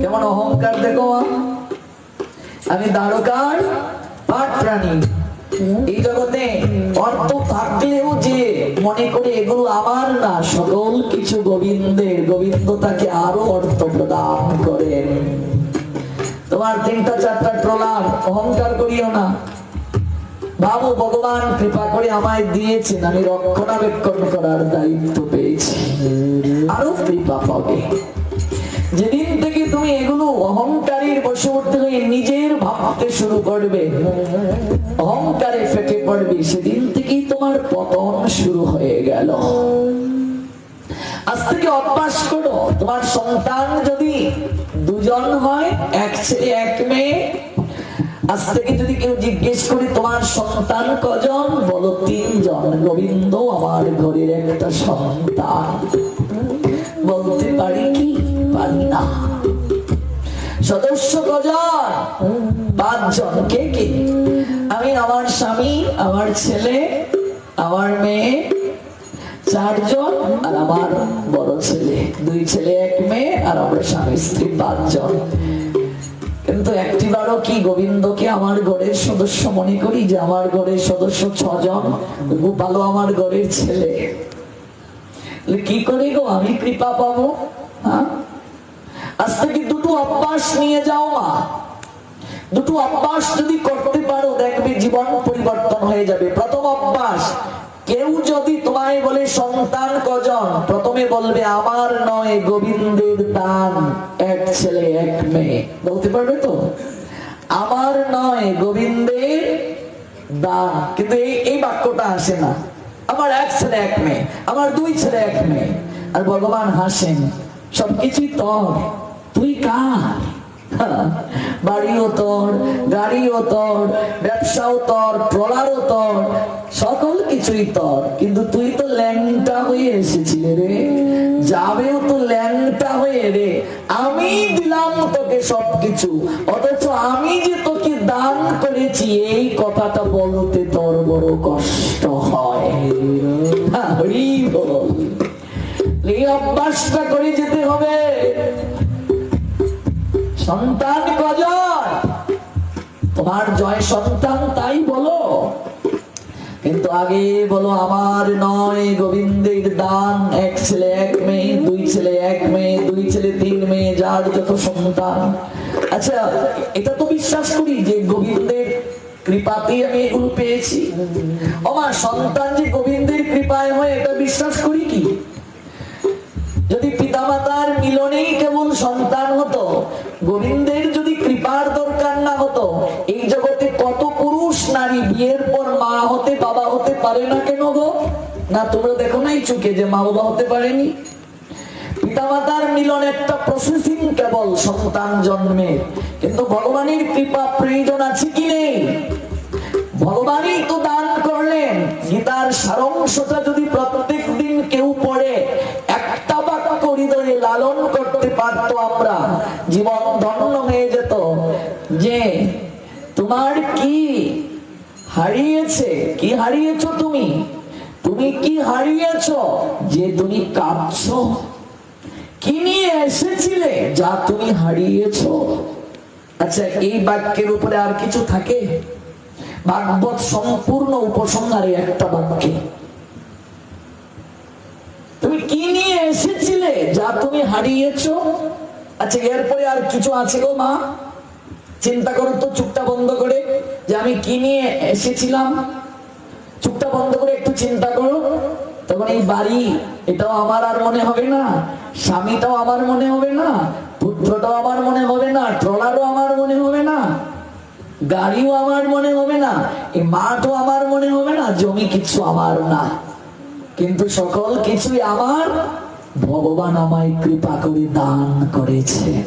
কেমন অহংকার দেখো আমি দ্বারকার পাঠ রানী এই জগতে অর্থ থাকলেও যে মনে করে এগুলো আমার না, সকল কিছু গোবিন্দের, গোবিন্দ তাকে আরও অর্থ প্রদান করেন। তোমার তিনটা, চারটা ট্রলার অহংকার করিও না। ভাবো ভগবান, কৃপা করে আমায় দিয়েছেন। আমি রক্ষণাবেক্ষণ করার দায়িত্ব পেয়েছি। আরও কৃপা পাবে। যেদিন থেকে তুমি এগুলো অহংকারের বশবর্তী হয়ে নিজের ভাবতে শুরু করবে, অহংকারে ফেটে পড়বে, সেদিন থেকেই তোমার পতন শুরু হয়ে গেল। আজ থেকে অভ্যাস করো, তোমার সন্তান যদি দুজন হয়, এক ছেলে, এক মেয়ে আজ থেকে যদি কেউ জিজ্ঞেস করে, তোমার সন্তান কজন? বলো, তিনজন। গোবিন্দ আমার ঘরের একটা সন্তান। বলতে পারি কি? পারি না। সদস্য কজন? পাঁচজন। কে কে? আমি, আমার স্বামী, আমার ছেলে, আমার মেয়ে, চারজন আর আমার বড় ছেলে। দুই ছেলে, এক মেয়ে আর আমার স্বামী স্ত্রী পাঁচজন। কিন্তু একটিবারও কি গোবিন্দকে আমার ঘরের সদস্য মনে করি যে আমার ঘরের সদস্য ছজন? গোপালও আমার ঘরের ছেলে। কি করে গো? আমি কৃপা পাবো? হ্যাঁ? আজ থেকে দুটো অভ্যাস নিয়ে যাও মা। দুটো অভ্যাস যদি করতে পারো, দেখবে জীবন পরিবর্তন হয়ে যাবে। প্রথম অভ্যাস কেউ যদি তোমায় বলে, সন্তান কজন? প্রথমে বলবে, আমার নয়, গোবিন্দের দান, এক ছেলে, এক মেয়ে। বলতে পারবে তো? আমার নয়, গোবিন্দের দান। কিন্তু এই এই বাক্যটা আসে না। আমার এক ছেলে, এক মেয়ে। আমার দুই ছেলে, এক মেয়ে। আর ভগবান হাসেন, সবকিছুই তোর। তুই কার? বাড়িও তোর গাড়িও তোর ব্যবসাও তোর ট্রলারও তোর সকল কিছুই তোর। কিন্তু তুই তো ল্যাংটা হয়ে এসেছিলে রে। যাবেও তো ল্যাংটা হয়ে রে। আমি দিলাম তোকে সবকিছু অথচ আমি যে তোকে দান করেছি এই কথাটা বলতে তোর বড় কষ্ট হয়। হ্যাঁ, এই অভ্যাসটা করে যেতে হবে। সন্তান কজন তোমার জয় সন্তান, তাই বলো। কিন্তু আগে বলো, আমার নয় গোবিন্দের দান। এক ছেলে, এক মেয়ে, দুই ছেলে, এক মেয়ে, দুই ছেলে, তিন মেয়ে, যার যত সন্তান। আচ্ছা এটা তো বিশ্বাস করি যে গোবিন্দের কৃপাতে আমি এগুলো পেয়েছি। আমার সন্তান যে গোবিন্দের কৃপায় হয়, এটা বিশ্বাস করি কি? যদি পিতামাতার মিলনেই কেমন সন্তান গোবিন্দের যদি কৃপার দরকার না হতো, এই জগতে কত পুরুষ নারী বিয়ের পর মা হতে, বাবা হতে পারে না কেন গো? না, তোমরা দেখো নাই চোখে যে মা বাবা হতে পারেনি? পিতামাতার মিলন একটা প্রসেসিং কেবল সন্তান জন্মে। কিন্তু ভগবানের কৃপা প্রয়োজন আছে কি নেই? ভগবানই তো দান করলেন। গীতার সারাংশটা যদি প্রত্যেক দিন কেউ পড়ে একটা বাক্য হৃদয়ে লালন করতে পারতো আমরা। জীবন ধন্য হয়ে যেত। যে, তোমার কি হারিয়েছে? কি হারিয়েছ তুমি? তুমি কি হারিয়েছ? যে তুমি কাঁদছো? কি নিয়ে এসেছিলে যা তুমি হারিয়েছ? আচ্ছা এই বাক্যের উপরে আর কিছু থাকে? ভাগবত সম্পূর্ণ উপসংহারে একটা বাক্যে। তুমি কি নিয়ে এসেছিলে? যা তুমি হারিয়েছ। আচ্ছা এরপরে আর কিছু আছে গো মা? চিন্তা করো তো, চুপটা বন্ধ করে। যে আমি কি নিয়ে এসেছিলাম? চুপটা বন্ধ করে একটু চিন্তা করো। তখন এই বাড়ি, এটাও আমার আর মনে হবে না। স্বামীটাও আমার মনে হবে না। পুত্রটাও আমার মনে হবে না। ট্রলারও আমার মনে হবে না। গাড়িও আমার মনে হবে না। এই মাঠও আমার মনে হবে না। জমি কিছু আমার না। কিন্তু সকল কিছুই আমার ভগবান আমায় কৃপা করে দান করেছে।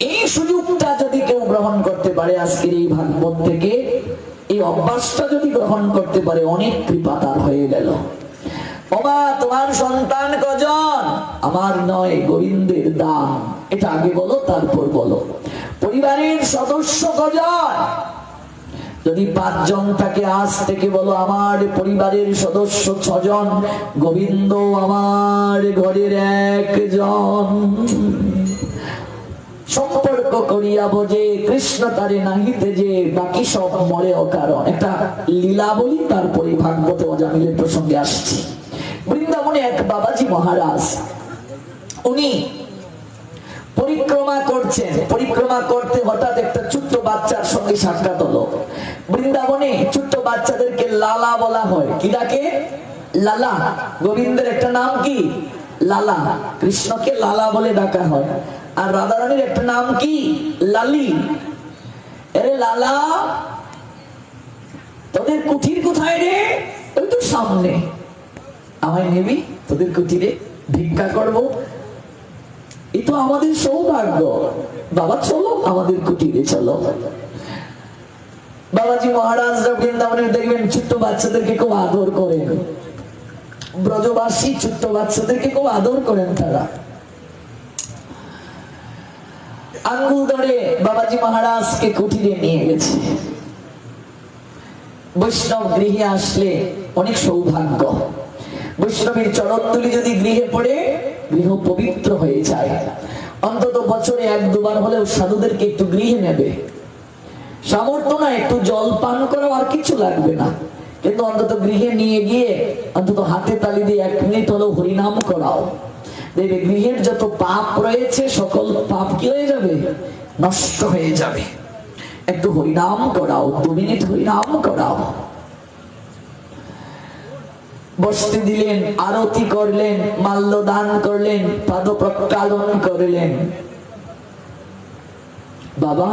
এই সুযোগটা যদি কেউ গ্রহণ করতে পারে আজকের এই ভাগবত থেকে, এই অভ্যাসটা যদি গ্রহণ করতে পারে, অনেক কৃপা তার হয়ে গেল। ওমা তোমার সন্তান কজন? আমার নয়, গোবিন্দের দান। এটা আগে বলো, তারপর বলো। পরিবারের সদস্য কজন? যদি পাঁচজন থাকে, আজ থেকে বলো আমার পরিবারের সদস্য ছজন, গোবিন্দ আমার ঘরের একজন। সম্পর্ক করিয়া বোঝে, কৃষ্ণ তারে নাহিতে যে, বাকি সব মরে অকারণ। একটা লীলা বলি, তারপরে ভাগবত অজামিলের প্রসঙ্গে আসছি। বৃন্দাবনে এক বাবাজি মহারাজ, উনি পরিক্রমা করছেন। পরিক্রমা করতে হঠাৎ একটা ছোট্ট বাচ্চার সঙ্গে সাক্ষাৎ হলো। বৃন্দাবনে ছোট্ট বাচ্চাদেরকে লালা বলা হয়। কি ডাকে? লালা। গোবিন্দের একটা নাম কি? লালা। কৃষ্ণকে লালা বলে ডাকা হয়। আর রাধারানীর একটা নাম কি? লালি। এরে লালা, তোদের কুঠির কোথায় রে? ওই তো সামনে। আমায় নেবি, তোদের কুঠিরে ভিক্ষা করব। এ তো আমাদের সৌভাগ্য। বাবা, চলো আমাদের কুটিরে চলো। বাবাজি মহারাজরা বৃন্দাবনে দেখবেন ছোট্ট বাচ্চাদেরকে খুব আদর করেন। ব্রজবাসী ছোট্ট বাচ্চাদেরকে খুব আদর করেন তারা। আঙ্গুল ধরে বাবাজি মহারাজকে কুটিরে নিয়ে গেছে। বৈষ্ণব গৃহে আসলে অনেক সৌভাগ্য। বৈষ্ণবীর চরণতুলি যদি গৃহে পড়ে গৃহ পবিত্র হয়ে যায়। অন্তত বছরে এক দুবার হলেও সাধুদেরকে একটু গৃহে নেবে। সামর্থ্য না, একটু জল পান করা আর কিছু লাগবে না। কিন্তু অন্তত গৃহে নিয়ে গিয়ে অন্তত হাতে তালি দিয়ে এক মিনিট হলেও হরিনাম করাও। দেখবে গৃহের যত পাপ রয়েছে, সকল পাপ কি হয়ে যাবে? নষ্ট হয়ে যাবে। একটু হরিনাম করাও, দু মিনিট হরিনাম করাও। বসতে দিলেন, আরতি করলেন মাল্য দান করলেন পাদ প্রক্ষালন করলেন। বাবা,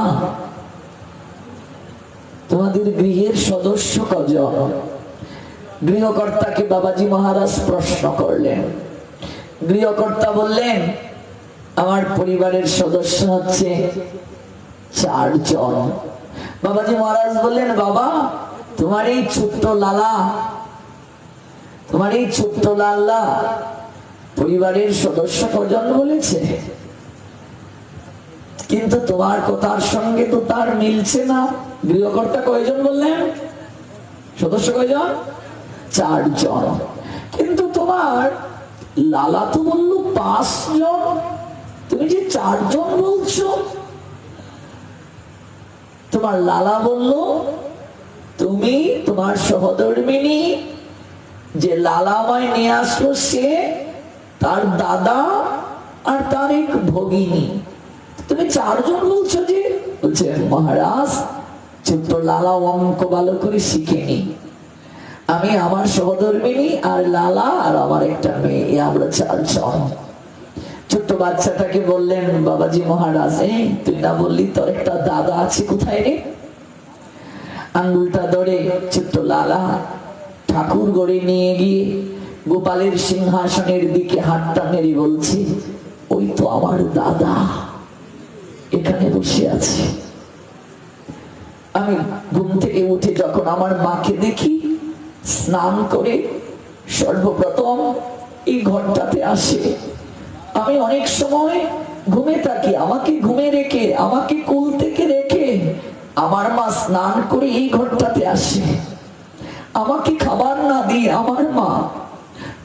তোমাদের গৃহের সদস্য কজন? গৃহকর্তাকে বাবাজি মহারাজ প্রশ্ন করলেন। গৃহকর্তা বললেন, আমার পরিবারের সদস্য হচ্ছে চারজন। বাবাজি মহারাজ বললেন, বাবা, তোমার এই ছোট্ট লালা তোমার এই ছোট্ট লাল্লা পরিবারের সদস্য কজন বলেছে? কিন্তু তোমার কথার সঙ্গে তো তার মিলছে না। গৃহকর্তা কয়জন বললেন? সদস্য কয়জন? চারজন। কিন্তু তোমার লালা তো বলল পাঁচজন। তুমি যে চারজন বলছো? তোমার লালা বলল, তুমি তোমার সহধর্মিনী যে লালামায় নিয়ে আসলো সে, তার দাদা আর তার এক ভগিনী। তুমি চারজন বলছো যে? বলছে, মহারাজ, ছোট্ট লালা অঙ্ক ভালো করে শিখেনি আমি আমার সহধর্মিনী আর লালা আর আমার একটা মেয়ে আমরা চারজন। ছোট্ট বাচ্চাটাকে বললেন, বাবাজি মহারাজ, এই তুই না বললি তোর একটা দাদা আছে কোথায় রে? আঙ্গুলটা ধরে ছোট্ট লালা ঠাকুর গড়ে নিয়ে গিয়ে গোপালের সিংহাসনের দিকে হাতটা মেরে বলছে, ওই তো আমার দাদা। এখানে বসে আছে। আমি ঘুম থেকে উঠে যখন আমার মাকে দেখি, স্নান করে সর্বপ্রথম এই ঘরটাতে আসে। আমি অনেক সময় ঘুমে থাকি, আমাকে ঘুমে রেখে, আমাকে কুল থেকে রেখে আমার মা স্নান করে এই ঘরটাতে আসে। আমাকে খাবার না দিয়ে আমার মা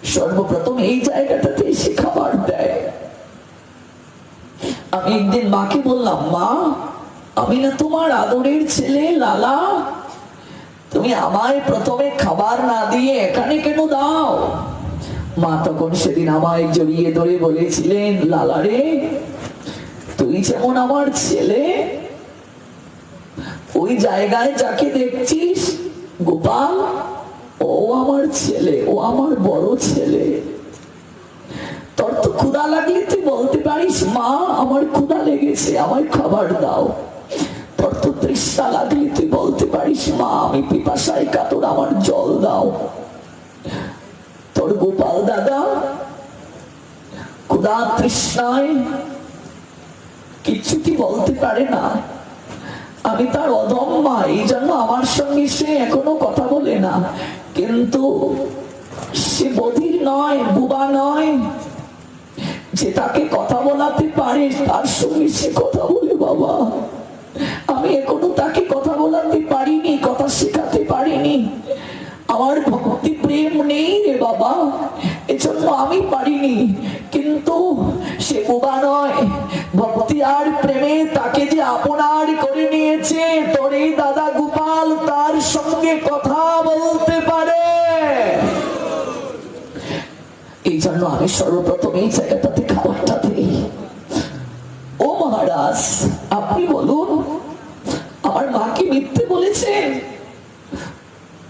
সর্বপ্রথম এই জায়গাটাতে এসে খাবার দেয়। আমি একদিন মাকে বললাম, মা, আমি না তোমার আদরের ছেলে, লালা। তুমি আমায় প্রথমে খাবার না দিয়ে এখানে কেন দাও? মা তখন সেদিন আমায় জড়িয়ে ধরে বলেছিলেন, লালা রে, তুই যেমন আমার ছেলে, ওই জায়গায় যাকে দেখছিস গোপাল, ও আমার ছেলে, ও আমার বড় ছেলে। তোর তো ক্ষুদা লাগলে তুই বলতে পারিস, মা, আমার ক্ষুদা লেগেছে, আমায় খাবার দাও। তোর তো তৃষ্ণা লাগলে তুই বলতে পারিস, মা, আমি পিপাসায় কাতর, আমার জল দাও। তোর গোপাল দাদা ক্ষুদা তৃষ্ণায় কিচ্ছুটি বলতে পারে না। আমি তার অদম্মা এই জন্য আমার সঙ্গে সে এখনও কথা বলে না। কিন্তু সে বধির নয়, বুবা নয়, যে তাকে কথা বলাতে পারে, তার সঙ্গে সে কথা বলে, বাবা। আমি এখনও তাকে কথা বলাতে পারিনি, কথা শেখাতে পারিনি। আমার ভক্তি প্রেম নেই রে বাবা, এজন্য আমি পারিনি। কিন্তু সে বোবা নয়। ভক্তি আর প্রেমে তাকে যে আপনার করে নিয়েছে তোর এই দাদা গোপাল তার সঙ্গে কথা বলতে পারে। এই জন্য আমি সর্বপ্রথম এই জায়গাটাতে খাবারটা দিই। ও মহারাজ, আপনি বলুন, আমার মা কি মিথ্যে বলেছেন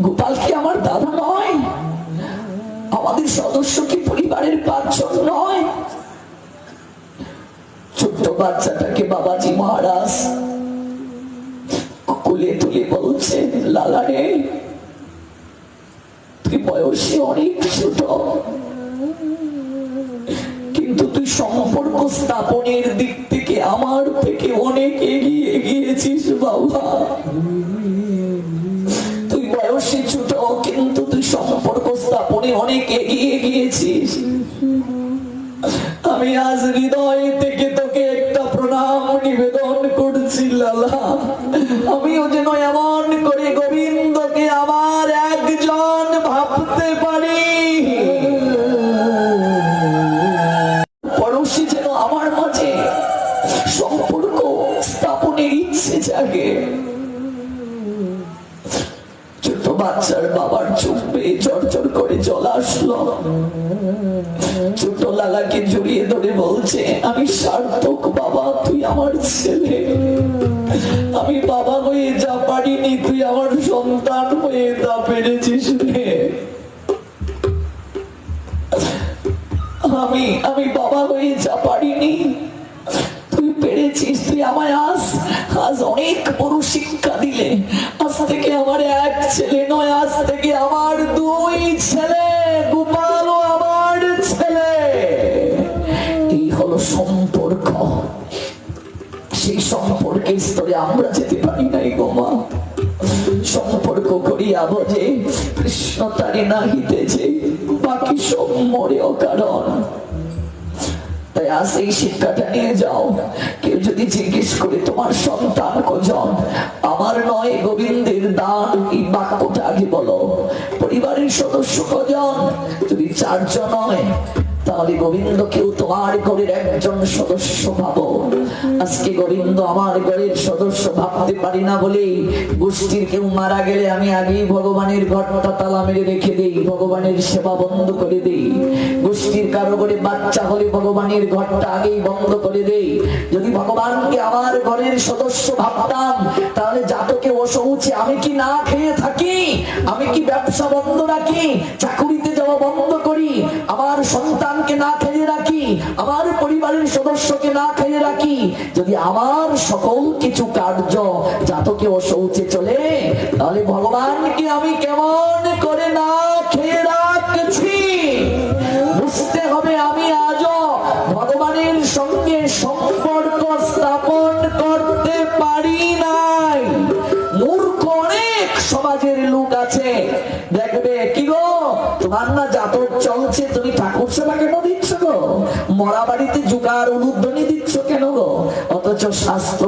গোপাল কি আমার দাদা নয়? আমাদের সদস্য কি পরিবারের পাঁচজন নয়? ছোট্ট বাচ্চাটাকে বাবাজি মহারাজ কোলে তুলে বলছে লালা তুই বয়সে অনেক ছোট। কিন্তু তুই সম্পর্ক স্থাপনের দিক থেকে আমার থেকে অনেক এগিয়ে গিয়েছিস বাবা। তুই বয়সে অনেক এগিয়ে গিয়েছিস। আমি আজ হৃদয় থেকে তোকে একটা প্রণাম, নিবেদন করছি, লালা। আমিও যেন এমন করে গোবিন্দকে আমার একজন ভাবতে পারি। পড়োশি যেন আমার মাঝে সম্পর্ক স্থাপনের ইচ্ছে জাগে। বাচ্চার বাবার চোখ বেয়ে চড়চড় করে জল আসলো। ছোট লালাকে জড়িয়ে ধরে বলছে, আমি সার্থক বাবা, তুই আমার ছেলে। আমি বাবা হয়ে যা পারিনি, তুই আমার সন্তান হয়ে তা পেরেছিস আমি আমি বাবা হয়ে যা পারিনি পেরেছিস তুই আমায় আজ আজ অনেক বড় শিক্ষা দিলে। আজ থেকে আমার এক ছেলে নয়, আজ থেকে আমার দুই ছেলে। গোপালও আমার ছেলে। এই হলো সম্পর্ক। সেই সম্পর্কের স্তরে আমরা যেতে পারি নাই গোমা সম্পর্ক করিয়া বোঝে কৃষ্ণ তারে না হিতেছে বাকি সব মরে অকারণ তাই আজ এই শিক্ষাটা নিয়ে যাও। কেউ যদি জিজ্ঞেস করে তোমার সন্তান কজন, আমার নয় গোবিন্দের দান এই বাক্যটা আগে বলো। পরিবারের সদস্য কজন তুমি চারজন হয় তাহলে গোবিন্দকেও তোমার ঘরের একজন সদস্য ভাবো আজকে গোবিন্দ আমার ঘরের সদস্য ভাবতে পারি না বলেই গোষ্ঠীর কেউ মারা গেলে আমি আগেই ভগবানের ঘরটা তালা মেরে রেখে দেই, ভগবানের সেবা বন্ধ করে দেই। গোষ্ঠীর কারও করে বাচ্চা হলে ভগবানের ঘরটা আগেই বন্ধ করে দেই। যদি ভগবানকে আমার ঘরের সদস্য ভাবতাম, তাহলে জাতকে অসৌচে আমি কি না খেয়ে থাকি? আমি কি ব্যবসা বন্ধ রাখি? চাকুরিতে বন্ধ করি, আমার সন্তানকে না খেয়ে রাখি, আমার পরিবারের সদস্যকে না খেয়ে রাখি, যদি আমার সকল কিছু কার্য জাতকে অসৌচে চলে, তাহলে ভগবানকে আমি কেমন করে না খেয়ে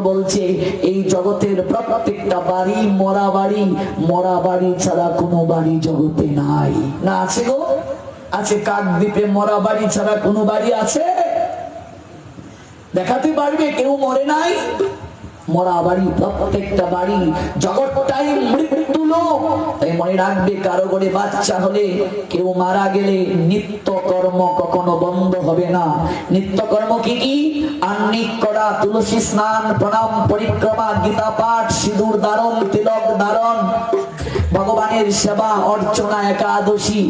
বলছে, এই জগতের প্রত্যেকটা বাড়ি মরা বাড়ি মরা বাড়ি ছাড়া কোনো বাড়ি জগতে নাই। না আছে গো? আছে কাকদ্বীপে মরা বাড়ি ছাড়া কোনো বাড়ি আছে? দেখাতে পারবে কেউ মরে নাই? মরা বাড়ি প্রত্যেকটা বাড়ি জগৎটাই মৃত্যু মনে রাখবে, কারও করে বাচ্চা হলে কেউ মারা গেলে নিত্য কর্ম কখনো বন্ধ হবে না। নিত্য কর্ম কি কি? আন্নিক করা, তুলসী স্নান, প্রণাম, পরিক্রমা, গীতা পাঠ, সিঁদুর তিলক ভগবানের সেবা, অর্চনা, একাদশী,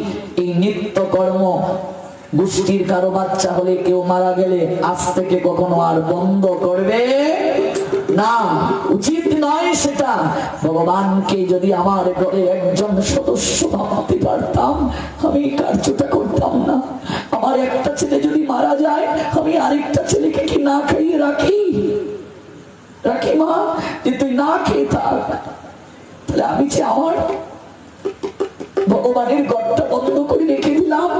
এই নিত্য কর্ম গোষ্ঠীর কারও বাচ্চা হলে কেউ মারা গেলে আজ থেকে কখনো আর বন্ধ করবে না, উচিত নয় সেটা। ভগবানকে যদি আমার ঘরে একজন সদস্য ভাবতে পারতাম, আমি কার্যটা করতাম না। আমার একটা ছেলে যদি মারা যায়, আমি আরেকটা ছেলেকে কি না খাইয়ে রাখি? রাখি মা, যে তুই না খেয়ে থাক। আমি যে আমার ভগবানের ঘরটা বন্ধ করে রেখে দিলাম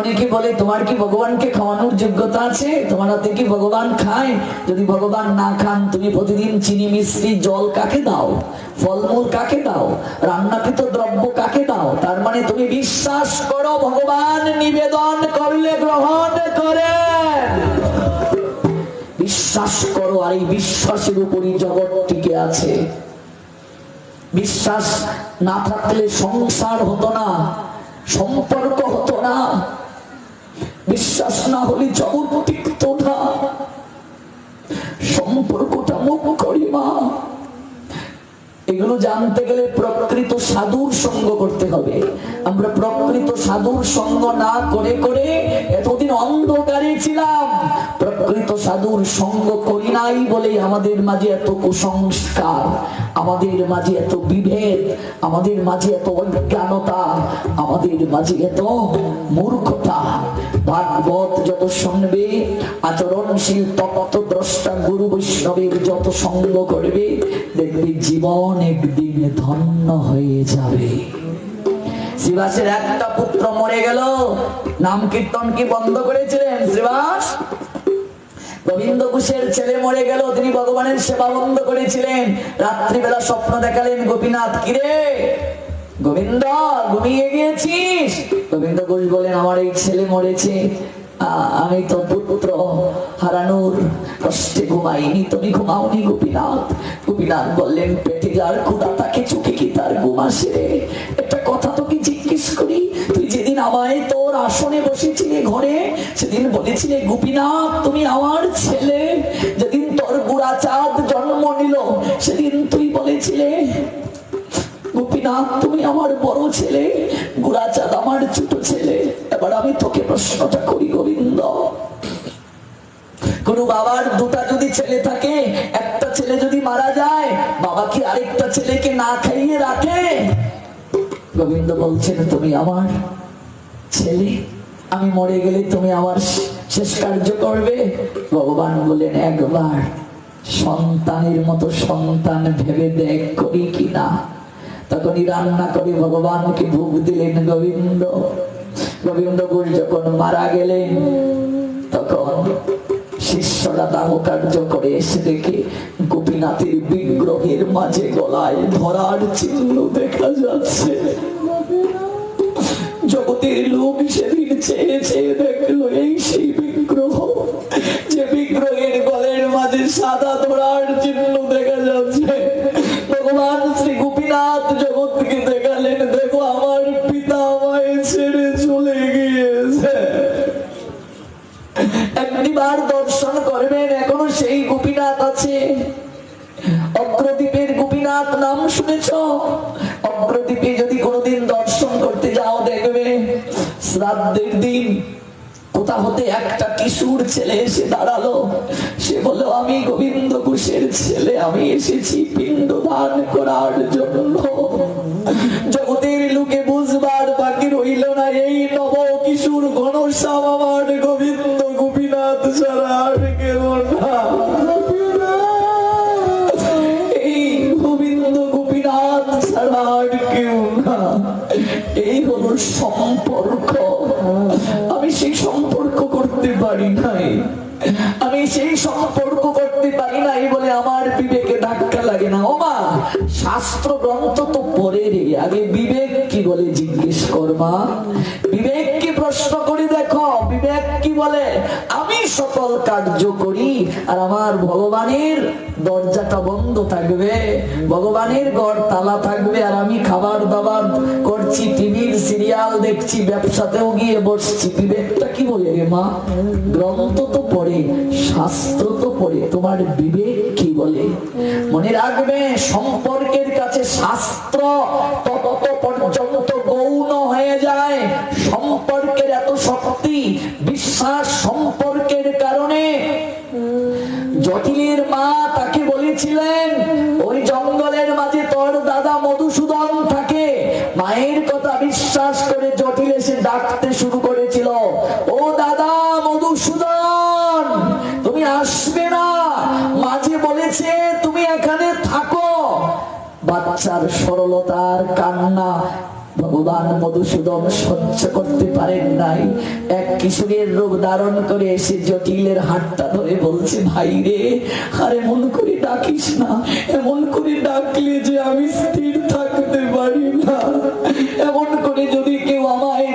অনেকে বলে, তোমার কি ভগবানকে খাওয়ানোর যোগ্যতা আছে? তোমার হাতে কি ভগবান খায়? যদি ভগবান না খান, তুমি প্রতিদিন চিনি, মিশ্রি, জল কাকে দাও? ফলমূল কাকে দাও? রান্নাকৃত দ্রব্য কাকে দাও? তার মানে তুমি বিশ্বাস করো, ভগবান নিবেদন করলে গ্রহণ করে। বিশ্বাস করো, আর এই বিশ্বাসের উপরই জগৎ টিকে আছে। বিশ্বাস না থাকলে সংসার হতো না, সম্পর্ক হতো না। বিশ্বাস না হলে জগৎ টিকত না। সম্পর্কটা মুখ করি, মা। এগুলো জানতে গেলে প্রকৃত সাধুর সঙ্গ করতে হবে। আমরা প্রকৃত সাধুর সঙ্গ না করে করে এতদিন অন্ধকারে ছিলাম। প্রকৃত সাধুর সঙ্গ করি নাই বলে আমাদের মাঝে এত কুসংস্কার, আমাদের মাঝে এত বিভেদ, আমাদের মাঝে এত অজ্ঞানতা, আমাদের মাঝে এত মূর্খতা। ভাগবত যত শুনবে, আচরণশীল তত্ত্ব দ্রষ্টা গুরু বৈষ্ণবের যত সঙ্গ করবে, দেখবে জীবন একদিন ধন্য হয়ে যাবে। শ্রীবাসের একটা পুত্র মরে গেল, নাম কীর্তন কি বন্ধ করেছিলেন শ্রীবাস? গোবিন্দ ঘোষের ছেলে মরে গেল, তিনি ভগবানের সেবা বন্ধ করেছিলেন। রাত্রিবেলা স্বপ্ন দেখালেন, গোপীনাথ, কিরে? গোবিন্দ, ঘুমিয়ে গিয়েছিস? গোবিন্দ ঘোষ বলেন আমার এই ছেলে মরেছে। আমি তো পুত্র হারানোর কষ্টে ঘুমাইনি। তুমি ঘুমাওনি গোপীনাথ। গোপীনাথ বললেন, পেটে যার ক্ষুদা তাকে চোখে কি তার ঘুম আসে? একটা কথা তোকে জিজ্ঞেস করি, তুই যেদিন আমায় তোর আসনে বসেছিলে ঘরে, সেদিন বলেছিলে, গোপীনাথ, তুমি আমার ছেলে। যেদিন তোর বুড়া চাঁদ জন্ম নিল, সেদিন তুই বলেছিলে গোপীনাথ, তুমি আমার বড় ছেলে, গুড়াচাঁদ আমার ছোট ছেলে। এবার আমি তোকে প্রশ্নটা করি, গোবিন্দ। কোন বাবার দুটা যদি ছেলে থাকে, একটা ছেলে যদি মারা যায়, বাবা কি আরেকটা ছেলেকে না খাইয়ে রাখে? গোবিন্দ বলছেন, তুমি আমার ছেলে, আমি মরে গেলে তুমি আমার শেষ কার্য করবে? ভগবান বলেন একবার সন্তানের মতো সন্তান ভেবে দেখ করি কিনা। তখনই রান্না করে ভগবানকে ভোগ দিলেন গোবিন্দ। গোবিন্দ ঘোষ যখন মারা গেলেন, তখন শিষ্যরা দাহ কার্য করে এসে দেখে গোপীনাথের বিগ্রহের মাঝে গলায় ধরার চিহ্ন দেখা যাচ্ছে। জগতের লোক সেদিন চেয়ে চেয়ে দেখল এই সেই বিগ্রহ। যে বিগ্রহের গলের মাঝে সাদা ধরার চিহ্ন দেখা যাচ্ছে। আছে। অগ্রদ্বীপের গোপীনাথ নাম শুনেছ? অগ্রদ্বীপে যদি কোনোদিন দর্শন করতে যাও দেখবে, শ্রাদ্ধের দিন কোথা হতে একটা কিশোর ছেলে এসে দাঁড়াল। সে বলল, আমি গোবিন্দ ঘোষের ছেলে, আমি এসেছি পিণ্ড দান করার জন্য। জগতের লোকে বুঝবার বাকি রইল না। এই নব কিশোর ঘনশ্যাম আমার সম্পর্ক। আমি সেই সম্পর্ক করতে পারি নাই। আমি সেই সম্পর্ক করতে পারি নাই বলে আমার বিবেকে ধাক্কা লাগে না। ও মা শাস্ত্র গ্রন্থ তো পরে রে। আগে বিবেক কি বলে জিজ্ঞেস করবা প্রশ্ন করে দেখো, বিবেক কি বলে? আমি সকল কার্য করি আর আমার ভগবানের দরজাটা বন্ধ থাকবে। ভগবানের ঘর তালা থাকবে আর আমি খাবার দাবার করছি, টিভির সিরিয়াল দেখছি, ব্যবসাতেও গিয়ে বসছি। বিবেকটা কি বলে রে মা? গ্রন্থ তো পড়ে, শাস্ত্র তো পড়ে, তোমার বিবেক কি বলে। মনে রাখবে সম্পর্কের কাছে শাস্ত্র তত পর্যন্ত গৌণ হয়ে যায়। সম্পর্কের এত শক্তি বিশ্বাস সম্পর্কের কারণে। জটিলের মা তাকে বলেছিলেন ওই জঙ্গলের বাচ্চার সরলতার কান্না ভগবান মধুসূদন সহ্য করতে পারেন নাই। এক কিশোরের রোগ ধারণ করে এসে জটিলের হাতটা ধরে বলছে, ভাই রে, আর এমন করে ডাকিস না, এমন করে ডাকলে যে আমি স্থির থাকতে পারি না। এমন করে যদি কেউ আমায়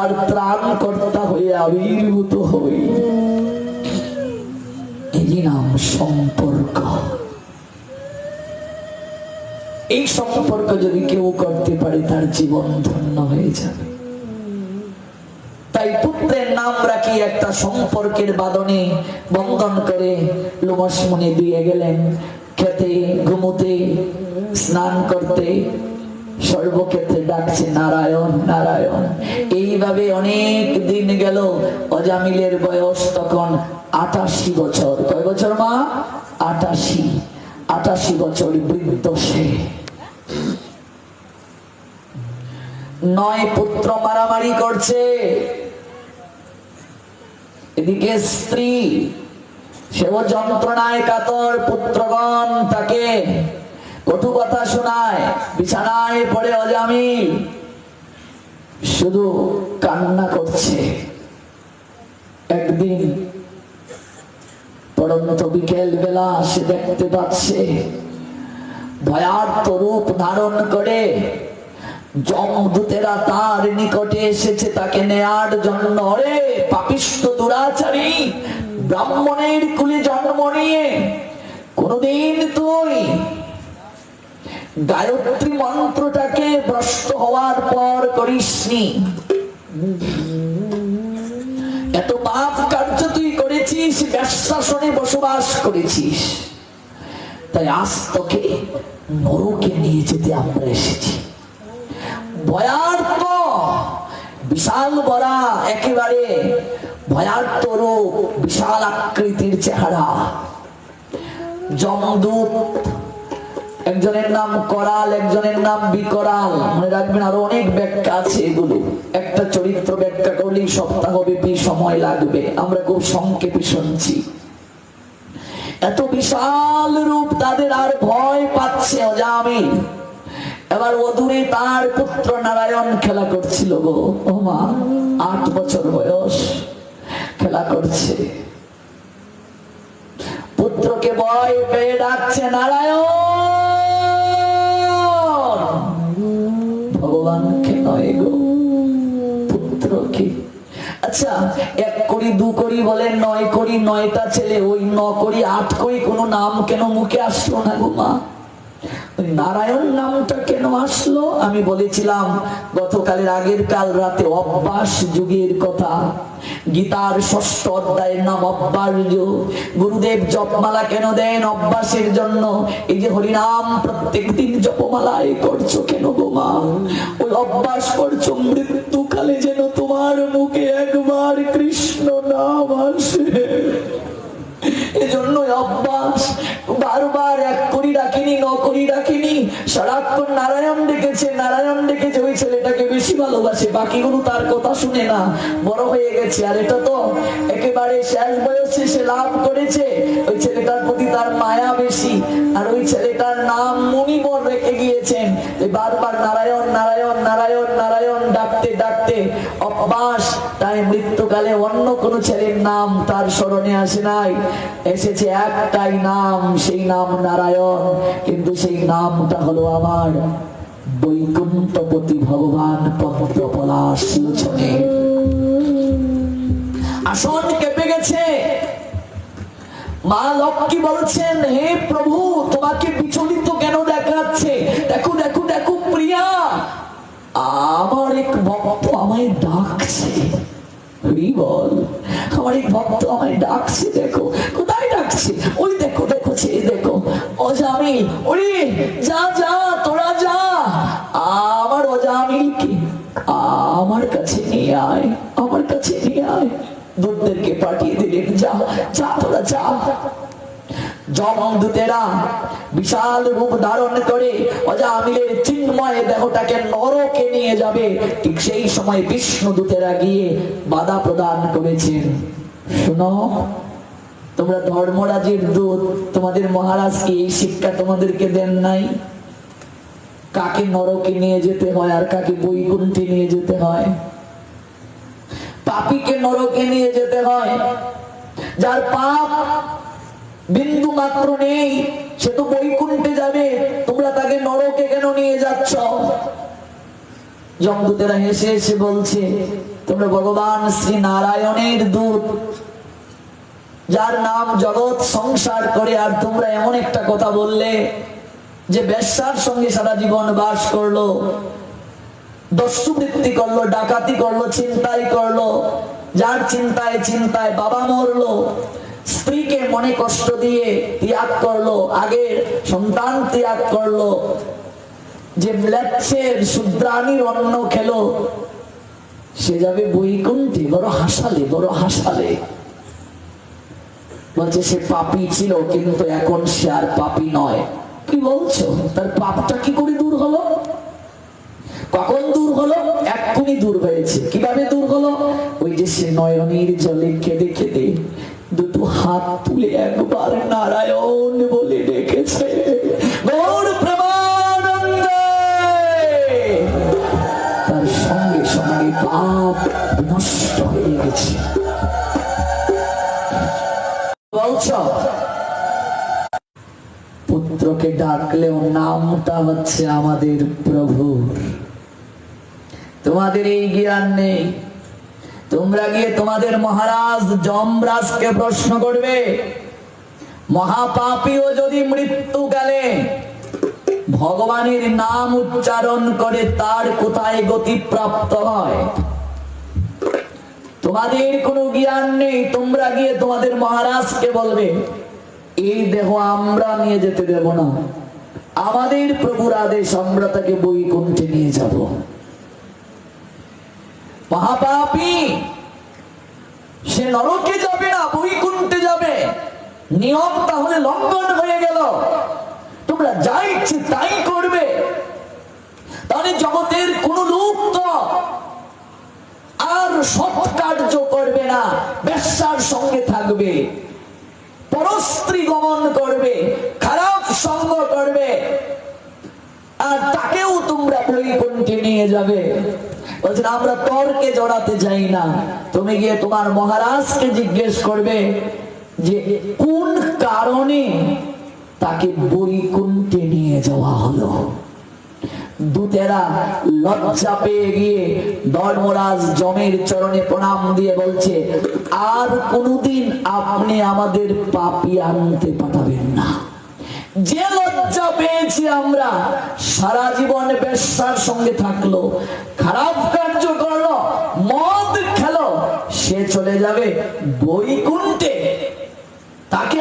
তার ত্রাণ কর্তা হয়ে আবির্ভূত হই এই নাম সম্পর্ক? এই সম্পর্ক যদি কেউ করতে পারে, তার জীবন ধন্য হয়ে যাবে। তাই পুত্রের নাম রাখি একটা সম্পর্কের বাদনে বন্ধন করে লোমস মনে দিয়ে গেলেন। খেতে, ঘুমোতে, স্নান করতে সর্বক্ষেত্রে ডাকছে, নারায়ণ নারায়ণ। এইভাবে অনেক দিন গেল, অজামিলের বয়স তখন আটাশি বছর। কয় বছর মা? আটাশি। আটাশি বছর বৃদ্ধ সে। নয় পুত্র মারামারি করছে। এদিকে স্ত্রী, সেও যন্ত্রণায় কাতর পুত্রগণ তাকে কটু কথা শোনায়, বিছানায় পড়ে অজামিল শুধু কান্না করছে। একদিন পরন্ত বিকেল বেলা সে দেখতে পাচ্ছে ভয়ার্থ রূপ ধারণ করে যমদূতেরা তার নিকটে এসেছে তাকে নেয়ার জন্য। রে পাপিষ্ট দুরাচারী, ব্রাহ্মণের কুলে জন্ম নিয়ে কোনদিন তুই গায়ত্রী মন্ত্রটাকে ভ্রষ্ট হওয়ার পর করিসনি। এত পাপ কার্য তুই করেছিস, ব্যবসাসনে বসবাস করেছিস। তাই আজ তোকে নরকে নিয়ে যেতে আমরা এসেছি। ভয়ার্থ বিশাল বরা, একেবারে ভয়ার্থ রূপ, বিশাল আকৃতির চেহারা। যমদূত একজনের নাম করাল, একজনের নাম বিকরাল। মনে রাখবেন আরও অনেক ব্যাখ্যা আছে এগুলো। একটা চরিত্র ব্যাখ্যা করলেই সপ্তাহ ব্যাপী সময় লাগবে। আমরা খুব সংক্ষেপে শুনছি। এত বিশাল রূপ তাদের আর ভয় পাচ্ছে অজামিল এবার অদূরে তার পুত্র নারায়ণ খেলা করছিল গো। ও মা, আট বছর বয়স, খেলা করছে। পুত্রকে ভয় পেয়ে ডাকছে, নারায়ণ! ভগবানকে নয় গো, পুত্রকে। আচ্ছা এক করি, দু করি বলে, নয় করি, নয়টা ছেলে, ওই ন করি, আট করি, কোনো নাম কেন মুখে আসলো না গো মা? নারায়ণ নামটা কেন আসলো? আমি বলেছিলাম, গতকালের আগের কাল রাতে অভ্যাস যুগের কথা। গীতার ষষ্ঠ অধ্যায়ের নাম যুগ। গুরুদেব জপমালা কেন দেন অভ্যাসের জন্য? এই যে হরিনাম প্রত্যেক দিন জপমালায় করছ কেন গো মা? ওই অভ্যাস করছ, মৃত্যুকালে যেন তোমার মুখে একবার কৃষ্ণ নাম আসে। এজন্য অভ্যাস বারবার এক করি ডাকিনি, ন করি ডাকিনি। সারাক্ষণ নারায়ণ ডেকেছে নারায়ণ ডেকেছে, ওই ছেলেটাকে বেশি ভালোবাসে, বাকিগুলো তার কথা শুনে না। বড় হয়ে গেছে, আর এটা তো একেবারে শেষ বয়সে সে লাভ করেছে। ওই ছেলেটার প্রতি তার মায়া বেশি, আর ওই ছেলেটার নাম মণিবর রেখে গিয়েছেন। বারবার নারায়ণ নারায়ণ নারায়ণ নারায়ণ ডাকতে ডাকতে অভ্যাস মৃত্যুকালে অন্য কোন ছেলের নাম তার স্মরণে আসে নাই। এসেছে একটাই নাম, সেই নাম নারায়ণ। কিন্তু সেই নামটা হলো আমার বৈকুণ্ঠপতি ভগবান পদ্ম পলাশ আসন কেঁপে গেছে। মা লক্ষ্মী বলছেন, হে প্রভু, তোমাকে বিচলিত কেন দেখাচ্ছে? দেখো দেখো দেখো, প্রিয়া। আমার এক ভক্ত আমায় ডাকছে। বল, আমার এই ভক্ত আমায় ডাকছে, দেখো। কোথায় ডাকছে? ওই দেখো দেখো ছেড়ে দেখো। অজামিল, ওরে, যা যা, তোরা যা। আমার অজামিলকে আমার কাছে নিয়ে আয়, আমার কাছে নিয়ে আয়। দূরদেরকে পাঠিয়ে দিলেন, যা যা, তোরা যা। বিশাল রূপ ধারণ করে দেহটাকে নরকে নিয়ে যাবে। ঠিক সেই সময় গিয়ে বাধা প্রদান করেছেন। শুনো, তোমরা ধর্মরাজের দূত, তোমাদের মহারাজ এই শিক্ষা তোমাদেরকে দেন নাই? কাকে নরকে নিয়ে যেতে হয় আর কাকে বৈকুণ্ঠে নিয়ে যেতে হয়? পাপীকে নরকে নিয়ে যেতে হয়। যার পাপ বিন্দু মাত্র নেই, সে তো বৈকুণ্ঠে যাবে। তোমরা তাকে নরকে কেন নিয়ে যাচ্ছ? জমদূতেরা হেসে হেসে বলছে, তোমরা ভগবান শ্রী নারায়ণের দূত। যার নাম জগৎ সংসার করে, আর তোমরা এমন একটা কথা বললে যে বেশ্যার সঙ্গে সারা জীবন বাস করল। দস্যুবৃত্তি করল, ডাকাতি করল চিন্তাই করল। যার চিন্তায় চিন্তায় বাবা মরলো স্ত্রীকে মনে কষ্ট দিয়ে ত্যাগ করল, আগের সন্তান ত্যাগ করল, যে ম্লেচ্ছের শুদ্রানির অন্ন খেলো, সে যাবে বৈকুণ্ঠে, বড় হাসালে বড় হাসালে। বলছে, সে পাপি ছিল, কিন্তু এখন সে আর পাপি নয়। কি বলছো? তার পাপটা কি করে দূর হলো? কখন দূর হলো? এক্ষুনি দূর হয়েছে। কীভাবে দূর হলো? ওই যে সে নয়নের জলে কেঁদে কেঁদে দুটো হাত তুলে একবার নারায়ণ বলে ডেকেছে। পুত্রকে ডাকলেও নামটা হচ্ছে আমাদের প্রভুর। তোমাদের এই জ্ঞান নেই। তোমরা গিয়ে তোমাদের মহারাজ যমরাজকে প্রশ্ন করবে। মহাপাপীও যদি মৃত্যুকালে ভগবানের নাম উচ্চারণ করে তার কোথায় গতি প্রাপ্ত হয়? তোমাদের কোনো জ্ঞান নেই, তোমরা গিয়ে তোমাদের মহারাজকে বলবে, এই দেহ আমরা নিয়ে যেতে দেব না। আমাদের প্রভুর আদেশ আমরা তাকে বৈকুণ্ঠে নিয়ে যাব। মহাপাপী সে নরকে যাবে না বৈকুণ্ঠে যাবে। নিয়ম তাহলে লঙ্ঘন হয়ে গেল। তোমরা যা ইচ্ছে তাই করবে। তাহলে জগতের কোন লোক তো আর সৎ কার্য করবে না, ব্যবসার সঙ্গে থাকবে। পরস্ত্রী গমন করবে, খারাপ সঙ্গ করবে। আর তাকেও তোমরা বৈকুণ্ঠে নিয়ে যাবে। বলছেন, আমরা তর্কে জড়াতে চাই না। তুমি গিয়ে তোমার মহারাজকে জিজ্ঞেস করবে যে, কোন কারণে তাকে বৈকুণ্ঠে নিয়ে যাওয়া হলো? দূতেরা লজ্জা পেয়ে গিয়ে ধর্মরাজ জমের চরণে প্রণাম দিয়ে বলছে, আর কোনদিন আপনি আমাদের পাপি আনতে পাঠাবেন না। যে লজ্জা পেয়েছি আমরা, সারা জীবন ব্যবসার সঙ্গে থাকল। খারাপ কার্য করল, মদ খেলো, সে চলে যাবে বৈকুণ্ঠে। তাকে